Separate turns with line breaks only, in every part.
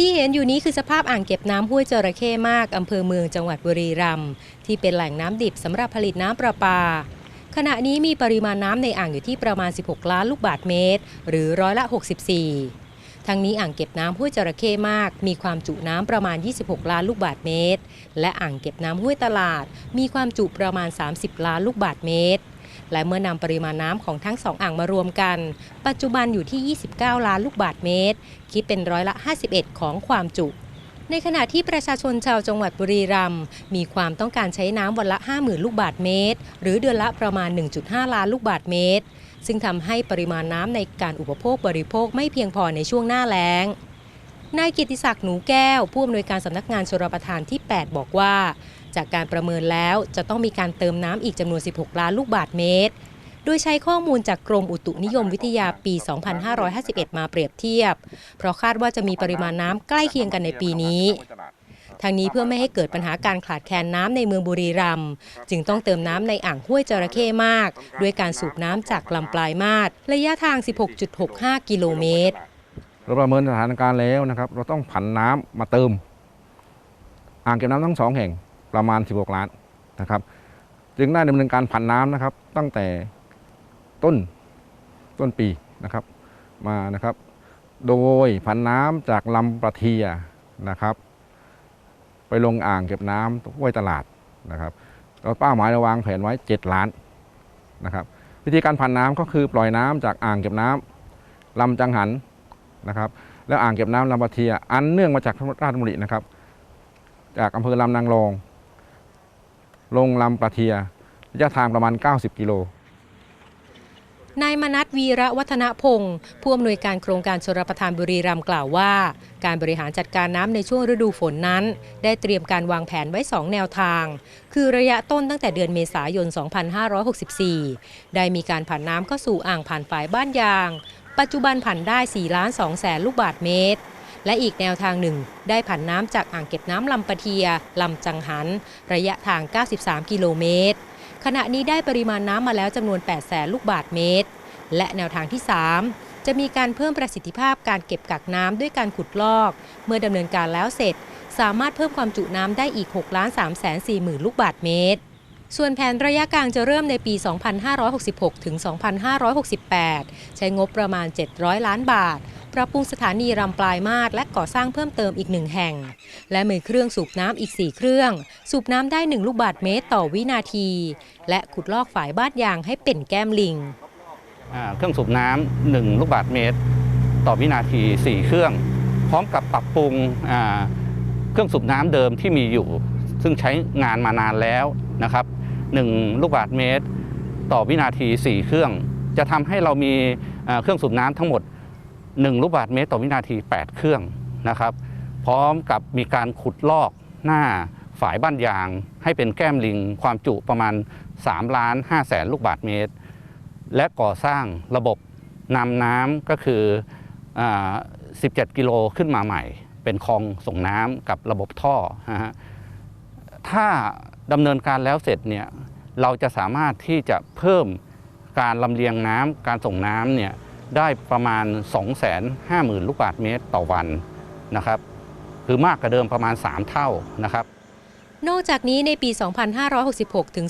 ที่เห็นอยู่นี้คือสภาพอ่างเก็บน้ำห้วยจระเข้มากอำเภอเมืองจังหวัดบุรีรัมย์ที่เป็นแหล่งน้ำดิบสำหรับผลิตน้ำประปา ขณะนี้มีปริมาณน้ำในอ่างอยู่ที่ประมาณ 16 ล้านลูกบาศก์เมตร หรือร้อยละ 64 ทั้งนี้อ่างเก็บน้ำห้วยจระเข้มาก มีความจุน้ำประมาณ 26 ล้านลูกบาศก์เมตร และอ่างเก็บน้ำห้วยตลาด มีความจุประมาณ 30 ล้านลูกบาศก์เมตร และเมื่อนำปริมาณน้ำของทั้งสองอ่างมารวมกัน ปัจจุบันอยู่ที่ 29 ล้านลูกบาศก์เมตร คิดเป็นร้อยละ 51 ของความจุ ในขณะที่ประชาชนชาวจังหวัดบุรีรัมย์มีความต้องการใช้น้ำวันละ 50,000 ลูกบาศก์เมตร หรือเดือนละประมาณ 1.5 ล้านลูกบาศก์เมตร ซึ่งทำให้ปริมาณน้ำในการอุปโภคบริโภคไม่เพียงพอในช่วงหน้าแล้ง นายกิติศักดิ์หนูแก้ว ผู้อำนวยการสำนักงานชลประทานที่ 8 บอกว่า จากการประเมินแล้วจะต้องมีการเติมน้ำอีกจำนวน 16 ล้านลูกบาศก์เมตร โดยใช้ข้อมูลจากกรมอุตุนิยมวิทยาปี 2551 มาเปรียบเทียบ เพราะคาดว่าจะมีปริมาณน้ำใกล้เคียงกันในปีนี้ทางนี้เพื่อไม่ให้เกิดปัญหาการขาดแคลนน้ำในเมืองบุรีรัมย์จึงต้องเติมน้ำในอ่างห้วยจระเข้มาก ด้วยการสูบน้ำจากลำปลายมาศระยะทาง 16.65 กิโลเมตร
เราประเมินสถานการณ์แล้วนะครับ เราต้องผันน้ำมาเติม อ่างเก็บน้ำทั้งสองแห่งประมาณ 16 ล้านนะครับ จึงได้ดำเนินการผันน้ำนะครับ ตั้งแต่ต้นต้นปีนะครับ มานะครับ โดยผันน้ำจากลำประเทียนะครับ ไปลงอ่างเก็บน้ำห้วยตลาดนะครับเราเป้าหมายเราวางแผนไว้ 7 ล้านนะครับ วิธีการผันน้ำก็คือปล่อยน้ำจากอ่างเก็บน้ำลำจังหัน นะครับแล้วอ่างเก็บน้ำลำปะเทีย อันเนื่องมาจากราชบุรีนะครับ จากอำเภอลำนางรอง ลงลำปะเทียระยะทางประมาณ 90 กิโล
นายมนัทวีระวัฒนพงศ์ผู้อำนวยการโครงการชลประทานบุรีรัมย์กล่าวว่า การบริหารจัดการน้ำในช่วงฤดูฝนนั้น ได้เตรียมการวางแผนไว้ 2 แนวทาง คือระยะต้นตั้งแต่เดือนเมษายน 2564 ได้มีการผ่านน้ำเข้าสู่อ่างผ่านฝายบ้านยาง ปัจจุบันผ่านได้4ล้าน2แสนลูกบาศก์เมตร และอีกแนวทางหนึ่ง ได้ผ่านน้ำจากอ่างเก็บน้ำลำปะเทียลำจังหัน ระยะทาง 93 กิโลเมตร ขณะนี้ได้ปริมาณน้ำมาแล้วจำนวน 8 แสนลูกบาศก์เมตร และแนวทางที่ 3 จะมีการเพิ่มประสิทธิภาพการเก็บกักน้ำด้วยการขุดลอก เมื่อดำเนินการแล้วเสร็จ สามารถเพิ่มความจุน้ำได้อีก6ล้าน3แสน4หมื่นลูกบาศก์เมตร ส่วนแผนระยะกลางจะเริ่มในปี 2566 ถึง 2568 ใช้งบประมาณ 700 ล้านบาท ปรับปรุงสถานีรำปลายมาศและก่อสร้างเพิ่มเติมอีกหนึ่งแห่ง และมีเครื่องสูบน้ำอีก 4 เครื่อง สูบน้ำได้ 1 ลูกบาศก์เมตรต่อวินาที และขุดลอกฝายบ้านยางให้เป็นแก้มลิง
เครื่องสูบน้ำหนึ่งลูกบาศก์เมตร ต่อวินาที 4 เครื่อง พร้อมกับปรับปรุงเครื่องสูบน้ำเดิมที่มีอยู่ ซึ่งใช้งานมานานแล้วนะครับ 1 ลูกบาศก์เมตร ต่อวินาที 4 เครื่อง จะทำให้เรามีเครื่องสูบน้ำทั้งหมด 1 ลูกบาศก์เมตร ต่อวินาที 8 เครื่องนะครับ พร้อมกับมีการขุดลอกหน้าฝายบ้านยาง ให้เป็นแก้มลิงความจุประมาณ3ล้าน5แสนลูกบาศก์เมตร และก่อสร้างระบบนำน้ำก็คืออ17 กิโลขึ้นมาใหม่ เป็นคลองส่งน้ำกับระบบท่อ ถ้า ดำเนินการแล้วเสร็จเนี่ยเราจะสามารถที่จะเพิ่มการลำเลียงน้ำการส่งน้ำเนี่ยได้ประมาณ 250,000 ลูกบาศก์เมตรต่อวันนะครับคือมากกว่าเดิมประมาณ 3 เท่านะครับ
นอกจากนี้ในปี 2566 ถึง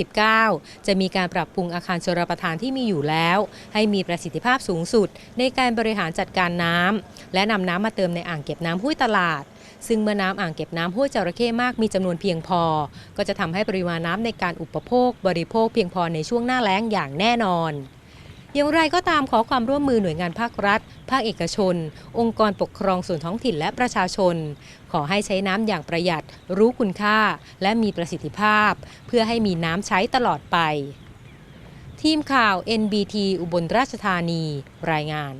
2569 จะมีการปรับปรุงอาคารชลประทานที่มีอยู่แล้ว ให้มีประสิทธิภาพสูงสุดในการบริหารจัดการน้ำและนำน้ำมาเติมในอ่างเก็บน้ำห้วยตลาด ซึ่งเมื่อน้ำอ่างเก็บน้ำห้วยจระเข้มากมีจำนวนเพียงพอ ก็จะทำให้ปริมาณน้ำในการอุปโภค บริโภคเพียงพอในช่วงหน้าแล้งอย่างแน่นอนอย่างไรก็ตามขอความร่วมมือหน่วยงานภาครัฐ ภาคเอกชน องค์กรปกครองส่วนท้องถิ่นและประชาชน ขอให้ใช้น้ำอย่างประหยัด รู้คุณค่า และมีประสิทธิภาพ เพื่อให้มีน้ำใช้ตลอดไป ทีมข่าว NBT อุบลราชธานี รายงาน